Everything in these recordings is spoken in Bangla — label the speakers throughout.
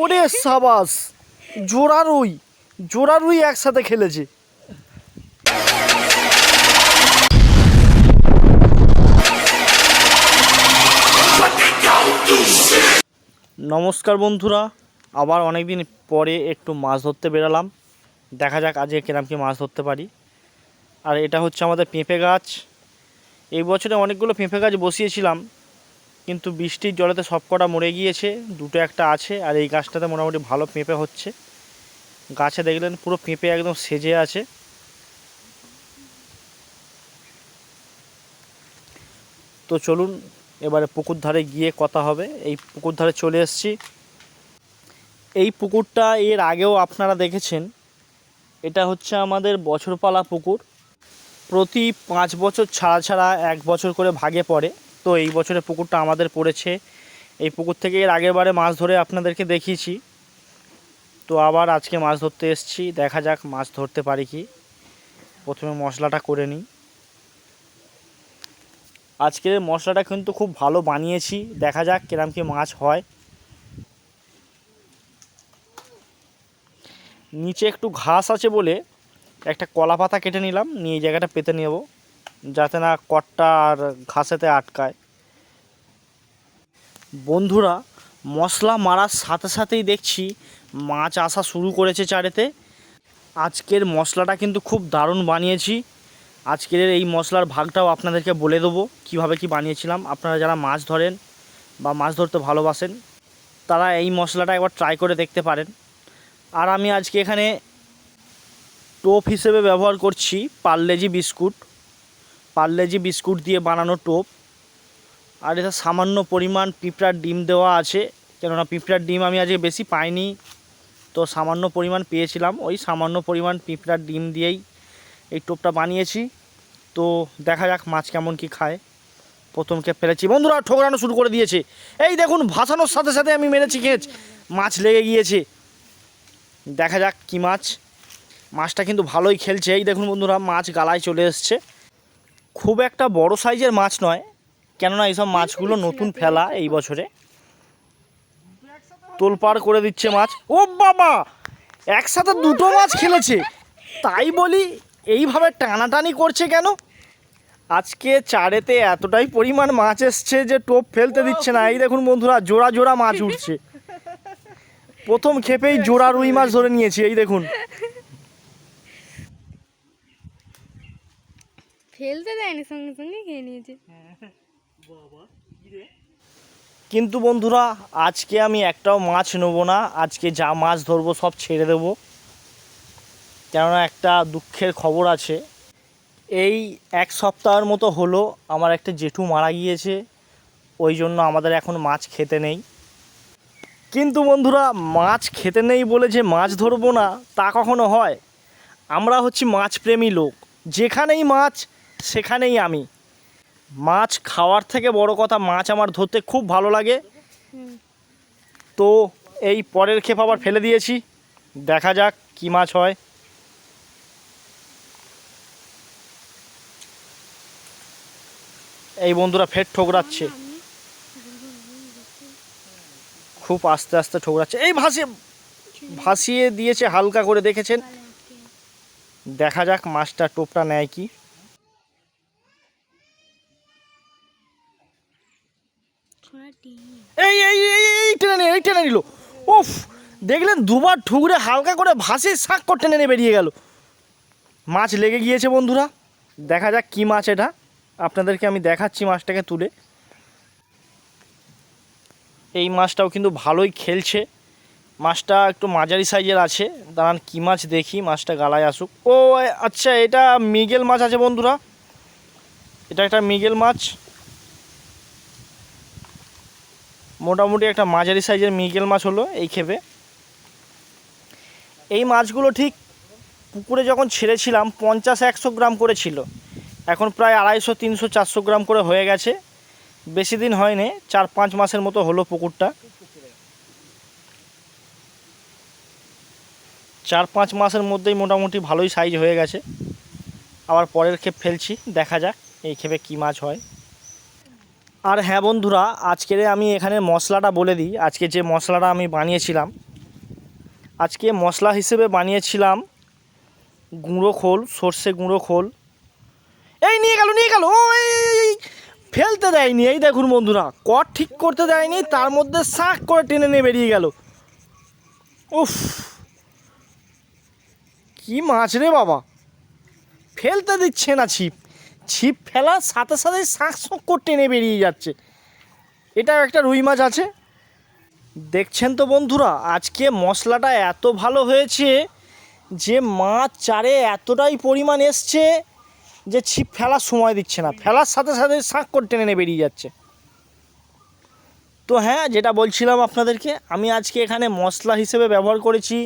Speaker 1: ওরে সাবাস জোড়া রুই জোড়া রুই একসাথে খেলেছে। নমস্কার বন্ধুরা, আবার অনেক দিন পরে একটু মাছ ধরতে বেরালাম। দেখা যাক আজকে কিরাম কি মাছ ধরতে পারি। আর এটা হচ্ছে আমাদের পেঁপে গাছ। এই বছরে অনেকগুলো পেঁপে গাছ বসিয়েছিলাম। কিন্তু বৃষ্টির জলেতে সব কটা মরে গিয়েছে, দুটো একটা আছে, আর এই গাছটাতে মোটামুটি ভালো পেঁপে হচ্ছে। গাছে দেখলেন পুরো পেঁপে একদম সেজে আছে। তো চলুন, এবারে পুকুর ধারে গিয়ে কথা হবে। এই পুকুর ধারে চলে এসেছি। এই পুকুরটা এর আগেও আপনারা দেখেছেন। এটা হচ্ছে আমাদের বছরপালা পুকুর। প্রতি পাঁচ বছর ছাড়া ছাড়া এক বছর করে ভাগে পড়ে। তো এই বছরে পুকুরটা আমাদের পড়েছে। এই পুকুর থেকে এর আগের বারে মাছ ধরে আপনাদেরকে দেখিয়েছি। তো আবার আজকে মাছ ধরতে এসেছি। দেখা যাক মাছ ধরতে পারি কি। প্রথমে মশলাটা করে নিই। আজকের মশলাটা কিন্তু খুব ভালো বানিয়েছি। দেখা যাক কিরম কি মাছ হয়। নিচে একটু ঘাস আছে বলে একটা কলা পাতা কেটে নিলাম। নিয়ে জায়গাটা পেতে নেব। যাতে না কটটা আর ঘাসেতে আটকায়। বন্ধুরা, মশলা মারার সাথে সাথেই দেখছি মাছ আসা শুরু করেছে চারেতে। আজকের মশলাটা কিন্তু খুব দারুণ বানিয়েছি। আজকের এই মশলার ভাগটাও আপনাদেরকে বলে দেবো কীভাবে কি বানিয়েছিলাম। আপনারা যারা মাছ ধরেন বা মাছ ধরতে ভালোবাসেন, তারা এই মশলাটা একবার ট্রাই করে দেখতে পারেন। আর আমি আজকে এখানে টোপ হিসেবে ব্যবহার করছি পার্লেজি বিস্কুট। পার্লেজি বিস্কুট দিয়ে বানানো টোপ, আর এটা সামান্য পরিমাণ পিঁপড়ার ডিম দেওয়া আছে, কেননা পিঁপড়ার ডিম আমি আজকে বেশি পাইনি। তো সামান্য পরিমাণ পেয়েছিলাম, ওই সামান্য পরিমাণ পিঁপড়ার ডিম দিয়েই এই টোপটা বানিয়েছি। তো দেখা যাক মাছ কেমন কি খায়। প্রথমকে ফেলেছি। বন্ধুরা, ঠোকরানো শুরু করে দিয়েছে। এই দেখুন, ভাসানোর সাথে সাথে আমি মেরেছি খেঁচ। মাছ লেগে গিয়েছে। দেখা যাক কি মাছ। মাছটা কিন্তু ভালোই খেলছে। এই দেখুন বন্ধুরা, মাছ গালায় চলে এসছে। খুব একটা বড় সাইজের মাছ নয় কেননা এইসব মাছগুলো নতুন ফেলা এই বছরে। তোলপাড় করে দিচ্ছে মাছ। ও বাবা! একসাথে দুটো মাছ খেলেছে। তাই বলি এইভাবে টানাটানি করছে কেন? আজকে চারেতে এতটাই পরিমাণ মাছ এসছে যে টোপ ফেলতে দিচ্ছে না। এই দেখুন বন্ধুরা জোড়া জোড়া মাছ উঠছে। প্রথম ক্ষেপেই জোড়া রুই মাছ ধরে নিয়েছি এই দেখুন।
Speaker 2: ফেলতে দেয়নি, সঙ্গে সঙ্গে খেয়ে নিয়েছে।
Speaker 1: কিন্তু বন্ধুরা, আজকে আমি একটাও মাছ নেব না, আজকে যা মাছ ধরবো সব ছেড়ে দেবো। কেননা একটা দুঃখের খবর আছে, এই এক সপ্তাহের মতো হলো আমার একটা জেঠু মারা গিয়েছে, ওই জন্য আমাদের এখন মাছ খেতে নেই। কিন্তু বন্ধুরা, মাছ খেতে নেই বলে যে মাছ ধরবো না, তা কখনো হয়? আমরা হচ্ছি মাছ প্রেমী লোক, যেখানেই মাছ সেখানেই আমি। মাছ খাওয়ার থেকে বড় কথা, মাছ আমার ধরতে খুব ভালো লাগে। তো এই পরের ক্ষেপ আবার ফেলে দিয়েছি। দেখা যাক কি মাছ হয়। এই বন্ধুরা ফের ঠোকরাচ্ছে। খুব আস্তে আস্তে ঠোকরাচ্ছে। এই ভাসিয়ে ভাসিয়ে দিয়েছে হালকা করে, দেখেছেন? দেখা যাক মাছটা টোপটা নেয় কি। এই এই এই টেনে নিল এই টেনে নিল। উফ, দেখলেন দুবার ঠুকরে হালকা করে ভাসে শাক করে টেনে নিয়ে বেরিয়ে গেল। মাছ লেগে গিয়েছে বন্ধুরা। দেখা যাক কি মাছ এটা। আপনাদেরকে আমি দেখাচ্ছি মাছটাকে তুলে। এই মাছটাও কিন্তু ভালোই খেলছে। মাছটা একটু মাঝারি সাইজের আছে। দাঁড়ান, কী মাছ দেখি? মাছটা গালায় আসুক। ও আচ্ছা এটা মিগেল মাছ আছে বন্ধুরা। এটা একটা মিগেল মাছ। মোটামুটি একটা মাঝারি সাইজের মিগেল মাছ হলো এই খেপে এই মাছগুলো ঠিক পুকুরে যখন ছেড়েছিলাম, পঞ্চাশ একশো গ্রাম করে ছিল। এখন প্রায় আড়াইশো, তিনশো, চারশো গ্রাম করে হয়ে গেছে। বেশি দিন হয়নি, চার পাঁচ মাসের মতো হলো পুকুরটা। চার পাঁচ মাসের মধ্যেই মোটামুটি ভালোই সাইজ হয়ে গেছে। আবার পরের ক্ষেপ ফেলছি, দেখা যাক এই ক্ষেপে কী মাছ হয়। আর হ্যাঁ বন্ধুরা আজকের আমি এখানে মশলাটা বলে দিই। আজকে যে মশলাটা আমি বানিয়েছিলাম আজকে মশলা হিসেবে বানিয়েছিলাম গুঁড়ো খোল সর্ষে গুঁড়ো খোল। এই নিয়ে গেল নিয়ে গেল ও এই, এই, এই, ফেলতে দেয়নি। এই দেখুন বন্ধুরা কট ঠিক করতে দেয়নি তার মধ্যে শাক করে টেনে নিয়ে বেরিয়ে গেল। উফ কি মাছ রে বাবা। ফেলতে দিচ্ছে না ছিপ। ছিপ ফেলার সাথে সাথে শাঁক শোঁক করে টেনে বেরিয়ে যাচ্ছে। এটাও একটা রুই মাছ আছে। দেখছেন তো বন্ধুরা, আজকে মশলাটা এত ভালো হয়েছে যে মাছ চারে এতটাই পরিমাণ এসছে যে ছিপ ফেলার সময় দিচ্ছে না। ফেলার সাথে সাথে শাঁক করে টেনে বেরিয়ে যাচ্ছে। তো হ্যাঁ যেটা বলছিলাম আপনাদেরকে, আমি আজকে এখানে মশলা হিসেবে ব্যবহার করেছি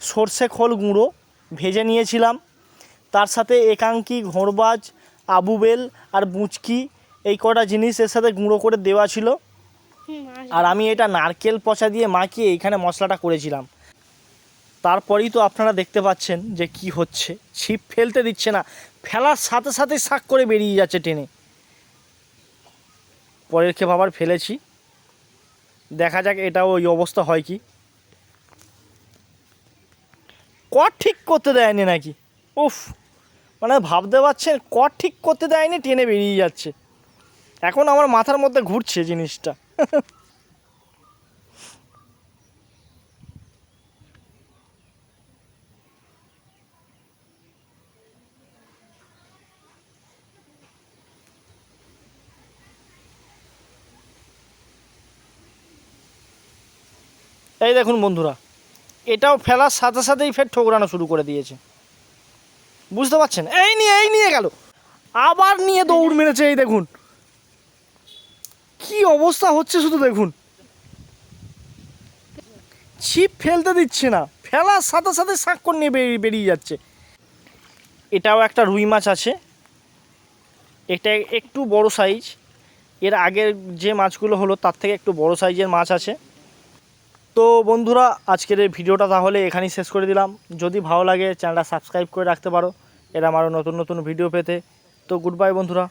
Speaker 1: সর্ষে খোল গুঁড়ো, ভেজে নিয়েছিলাম। তার সাথে একাঙ্কি ঘোড়বাজ আবুবেল আর বুচকি এই কটা জিনিস এর সাথে গুঁড়ো করে দেওয়া ছিল। আর আমি এটা নারকেল পচা দিয়ে মাখিয়ে এইখানে মশলাটা করেছিলাম। তারপরেই তো আপনারা দেখতে পাচ্ছেন যে কি হচ্ছে। ছিপ ফেলতে দিচ্ছে না ফেলার সাথে সাথে শাক করে বেরিয়ে যাচ্ছে টেনে। পরের খেপ আবার ফেলেছি। দেখা যাক এটাও ওই অবস্থা হয় কি। কট ঠিক করতে দেয়নি নাকি? উফ। মানে ভাবতে পারছেন কট ঠিক করতে দেয়নি, টেনে বেরিয়ে যাচ্ছে। এখন আমার মাথার মধ্যে ঘুরছে জিনিসটা। এই দেখুন বন্ধুরা, এটাও ফেলার সাথে সাথেই ফের ঠোকরানো শুরু করে দিয়েছে। বুঝতে পারছেন? এই নিয়ে এই নিয়ে গেল। আবার নিয়ে দৌড় মেরেছে, এই দেখুন। কি অবস্থা হচ্ছে শুধু দেখুন। ছিপ ফেলতে দিচ্ছে না, ফেলার সাথে সাথে সাক্ষর নিয়ে বেরিয়ে বেরিয়ে যাচ্ছে। এটাও একটা রুই মাছ আছে। এটা একটু বড় সাইজ এর আগের যে মাছগুলো হলো, তার থেকে একটু বড় সাইজের মাছ আছে। তো বন্ধুরা, আজকের এই ভিডিওটা তাহলে এখানেই শেষ করে দিলাম। যদি ভালো লাগে, চ্যানেলটা সাবস্ক্রাইব করে রাখতে পারো। এরা আরও নতুন নতুন ভিডিও পেতে। তো গুড বাই বন্ধুরা।